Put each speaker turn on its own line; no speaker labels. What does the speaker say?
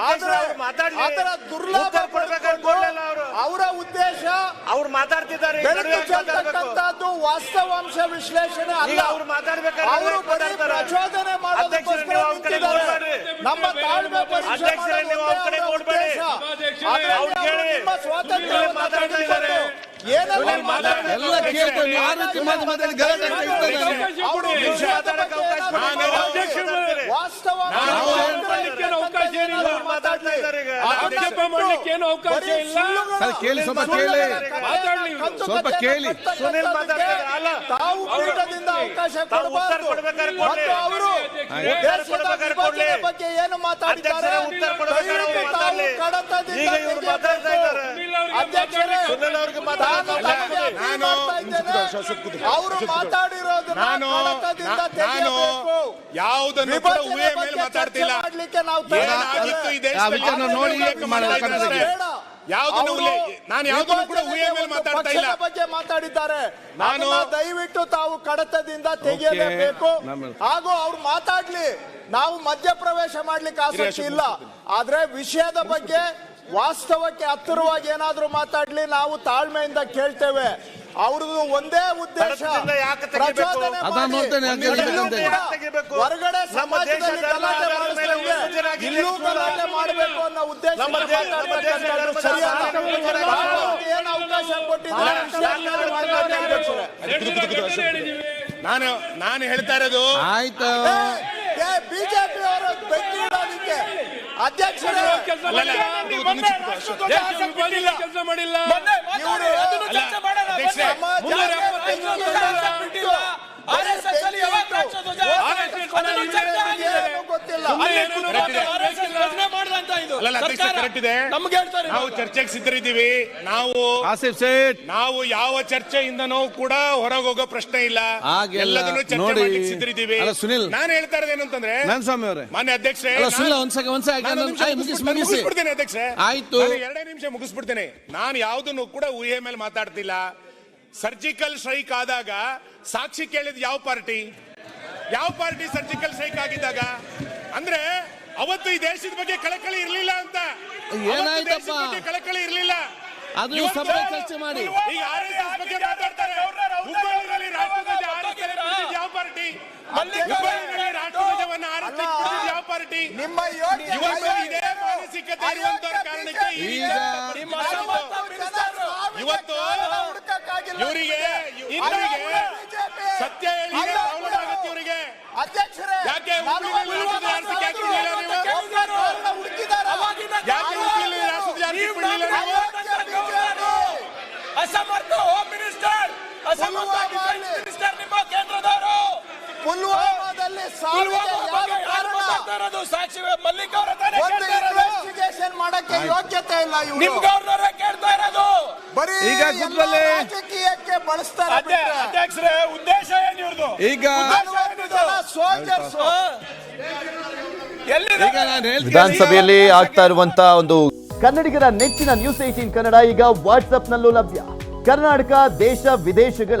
ಅವರು. ಅವರ
ಉದ್ದೇಶ
ಅವ್ರು ಮಾತಾಡ್ತಿದ್ದಾರೆ
ವಾಸ್ತವಾಂಶ ವಿಶ್ಲೇಷಣೆ ಅಲ್ಲ
ಅವ್ರು ಮಾತಾಡ್ಬೇಕಾದ್ರೆ?
ಪ್ರಚೋದನೆ ಮಾಡೋದಕ್ಕೋಸ್ಕರ
ಅಧ್ಯಕ್ಷರೇ, ನೀವು ಅವ್ರ ಕಡೆ
ನಿಂತಿದ್ದಾರೆ.
ನೋಡ್ಬೇಡಿ.
ನಮ್ಮ ತಾಳ್ಮೆ
ಅಧ್ಯಕ್ಷರೇ, ನೀವು ಅವ್ರ ಕಡೆ ನೋಡ್ಬೇಡಿ. ಅವ್ರು ಕೇಳಿ. ಮಾತಾಡ್ತಾ ಇದ್ದಾರೆ.
ತೆಗೆದುಕೊಂಡು
ಇದ್ದಾರೆ ಈಗ.
ಆಕ್ಷೇಪ ಮಾಡ್ಲಿಕ್ಕೆ ಏನು ಅವಕಾಶ ಇಲ್ಲ.
ಸರ್, ಕೇಳಿ, ಸ್ವಲ್ಪ ಕೇಳಿ.
ಕಥೆಯನ್ನ
ಮಾತಾಡ್ಲಿ ಇವ್ರು.
ಸ್ವಲ್ಪ ಕೇಳಿ.
ಕಟ್ಟತಕ್ಕಂಥದ್ದಕ್ಕೆ
ಸುನಿಲ್ ಮಾತಾಡ್ತಾರೆ. ಅಲ್ಲ.
ತಾವು ಪೀಠದಿಂದ ಅವಕಾಶ
ತಾವು ಉತ್ತರ
ಕೊಡಬಾರ್ದು
ಕೊಡ್ಬೇಕಾದ್ರೆ ಕೊಡ್ಲಿ.
ಮತ್ತು ಅವರು
ಉತ್ತರ
ದೇಶದ
ಕೊಡ್ಬೇಕಾದ್ರೆ
ವಿಭಜನೆ ಬಗ್ಗೆ ಏನು ಮಾತಾಡಿದ್ದಾರೆ
ಅಧ್ಯಕ್ಷರೇ, ಉತ್ತರ ಕೊಡ್ಬೇಕಾದ್ರೆ ಅವ್ರು
ತಾವು
ಮಾತಾಡ್ಲಿ.
ಕಡತದಿಂದ
ಈಗ ಇವ್ರು ಮಾತಾಡ್ತಾ ಇದ್ದಾರೆ.
ಸುನಿಲ್ ಅವ್ರಿಗೆ
ಅಧ್ಯಕ್ಷರೇ,
ಸುನಿಲ್ ಅವ್ರಿಗೆ ಮಾತಾಡಕ್ಕೆ
ನಾನು
ಅವಕಾಶ
ನಾನು-. ಅವರು ಮಾತಾಡಿರೋದನ್ನ
ನಾನು
ಕಡತದಿಂದ
ನಾನು
ತೆಗೆಯಬೇಕು.
ಯಾವುದನ್ನು ಕೂಡ ಊಹೆ ಮೇಲೆ ಮಾತಾಡ್ತಿಲ್ಲ. ಏನಾಗಿತ್ತು ಈ ದೇಶದಲ್ಲಿ?
ನೋಡಿ.
ಯಾವುದನ್ನು ನಾನು ಯಾವುದನ್ನು ಕೂಡ ಊಹೆ ಮೇಲೆ ಮಾತಾಡ್ತಾ ಇಲ್ಲ
ಬಗ್ಗೆ ಮಾತಾಡಿದ್ದಾರೆ.
ನಾನು-
ದಯವಿಟ್ಟು ತಾವು ಕಡತದಿಂದ ತೆಗೆಯಲೇಬೇಕು. ಹಾಗೂ ಅವ್ರು ಮಾತಾಡ್ಲಿ. ನಾವು ಮಧ್ಯಪ್ರವೇಶ ಮಾಡ್ಲಿಕ್ಕೆ ಆಸಕ್ತಿ ಇಲ್ಲ. ಆದ್ರೆ ವಿಷಯದ ಬಗ್ಗೆ ವಾಸ್ತವಕ್ಕೆ ಹತ್ತಿರವಾಗಿ ಏನಾದರೂ ಮಾತಾಡ್ಲಿ ನಾವು ತಾಳ್ಮೆಯಿಂದ ಕೇಳ್ತೇವೆ. ಅವ್ರದ್ದು ಒಂದೇ ಉದ್ದೇಶ? ಪ್ರಚೋದನೆ ಮಾಡಿ? ಹೊರಗಡೆ ಸಮಾಜದಲ್ಲಿ ಗಲಾಟೆ ಮಾಡಿಸ್ತೇವೆ. ಇಲ್ಲೂ ಗಲಾಟೆ ಮಾಡಬೇಕು ಅನ್ನೋ ಉದ್ದೇಶ ಏನು ಅವಕಾಶ ಕೊಟ್ಟಿದ್ದಾರೆ?
ನಾನು ನಾನು ಹೇಳ್ತಾ ಇರೋದು.
ಆಯ್ತು.
ಬಿಜೆಪಿ ಅವರು ಬೆಂಗಳೂರಿಗೆ ಅಧ್ಯಕ್ಷರೇ.
ಕೆಲಸ ಮಾಡಿಲ್ಲ.
ಗೊತ್ತಿಲ್ಲ.
ನಮ್ಗೆ ಹೇಳ್ತಾರೆ
ನಾವು ಚರ್ಚೆಗೆ ಸಿದ್ಧರಿದ್ದೀವಿ. ನಾವು
ಆಸಿಫ್ ಸೇಠ್.
ನಾವು ಯಾವ ಚರ್ಚೆಯಿಂದನೂ ಕೂಡ ಹೊರಗೆ ಹೋಗೋ ಪ್ರಶ್ನೆ ಇಲ್ಲ.
ಹಾಗೆಲ್ಲ
ಎಲ್ಲದನ್ನು ಚರ್ಚೆ
ನೋಡಿ.
ಮಾಡ್ಲಿಕ್ಕೆ ಸಿದ್ಧರಿದ್ದೀವಿ.
ಅಲ್ಲ, ಸುನಿಲ್.
ನಾನು ಹೇಳ್ತಾ ಇರೋದೇನು ಅಂತಂದ್ರೆ
ನಾನು ಸ್ವಾಮಿ ಅವರೇ.
ಮಾನ್ಯ ಅಧ್ಯಕ್ಷರೇ
ಅಲ್ಲ,
ನಾನು-. ನಾನು ಒಂದ್ ನಿಮಿಷ
ಆಯ್ತು, ಮುಗಿಸಿ, ಮುಗಿಸಿ.
ಮುಗಿಸ್ಬಿಡ್ತೀನಿ ಅಧ್ಯಕ್ಷರೇ.
ಆಯ್ತು.
ನಾನು ಎರಡೇ ನಿಮಿಷ ಮುಗಿಸ್ಬಿಡ್ತೇನೆ. ನಾನು ಯಾವುದನ್ನು ಕೂಡ ಊಹೆ ಮೇಲೆ ಮಾತಾಡ್ತಿಲ್ಲ. ಸರ್ಜಿಕಲ್ ಸ್ಟ್ರೈಕ್ ಆದಾಗ ಸಾಕ್ಷಿ ಕೇಳಿದ ಯಾವ ಪಾರ್ಟಿ? ಯಾವ ಪಾರ್ಟಿ ಸರ್ಜಿಕಲ್ ಸ್ಟ್ರೈಕ್ ಆಗಿದ್ದಾಗ? ಅಂದ್ರೆ ಅವತ್ತು ಈ ದೇಶದ ಬಗ್ಗೆ ಕಳಕಳಿ ಇರಲಿಲ್ಲ ಅಂತ.
ಏನಾಯ್ತಪ್ಪ?
ದೇಶದ ಬಗ್ಗೆ ಕಳಕಳಿ ಇರಲಿಲ್ಲ.
ಅದು ಸಭೆ ಚರ್ಚೆ ಮಾಡಿ.
ಈಗ RSS ಬಗ್ಗೆ ಮಾತಾಡ್ತಾರೆ. ಹುಬ್ಬಳ್ಳಿಯಲ್ಲಿ ರಾಷ್ಟ್ರಧ್ವಜ ಬಿಟ್ಟಿದ್ದು ಯಾವ ಪಾರ್ಟಿ? ಹುಬ್ಬಳ್ಳಿಯಲ್ಲಿ ರಾಷ್ಟ್ರಧ್ವಜವನ್ನು ಹಾರಿಸ್ಲಿಕ್ಕೆ ಯಾವ ಪಾರ್ಟಿ?
ನಿಮ್ಮ
ಇದೇ ಮಾನಸಿಕತೆ ಇರುವಂತ ಕಾರಣಕ್ಕೆ ಈ
ಈಗ
ನಿಮ್ಮ ಇವತ್ತು
ಸಾಕ್ಷಿ ಮಲ್ಲಿಕ್ ಅವರ
ಒಂದು ಇನ್ವೆಸ್ಟಿಗೇಷನ್ ಮಾಡಕ್ಕೆ ಯೋಗ್ಯತೆ ಇಲ್ಲ ಇವರು.
ಕೇಳ್ತಾ ಇರೋದು.
ಬರೀ
ಈಗ
ಎಲ್ಲ
ಕೂತ್ಕೊಳ್ಳಿ.
ರಾಜಕೀಯಕ್ಕೆ ಬಳಸ್ತಾರೆ ಬಿಟ್ರೆ.
ಅಧ್ಯಕ್ಷರೇ ಉದ್ದೇಶ ಏನು
ಈಗ
ನಲವತ್ತು ಜನ soldiers.
ಎಲ್ಲಿ
ಈಗ ನಾನು ಹೇಳ್ತೀನಿ.
ವಿಧಾನಸಭೆಯಲ್ಲಿ ಆಗ್ತಾ ಇರುವಂತ ಒಂದು ಕನ್ನಡಿಗರ ನೆಚ್ಚಿನ ನ್ಯೂಸ್ ಏಟೀನ್ ಕನ್ನಡ ಈಗ ವಾಟ್ಸ್ಆಪ್ನಲ್ಲೂ ಲಭ್ಯ. ಕರ್ನಾಟಕ ದೇಶ ವಿದೇಶಗಳ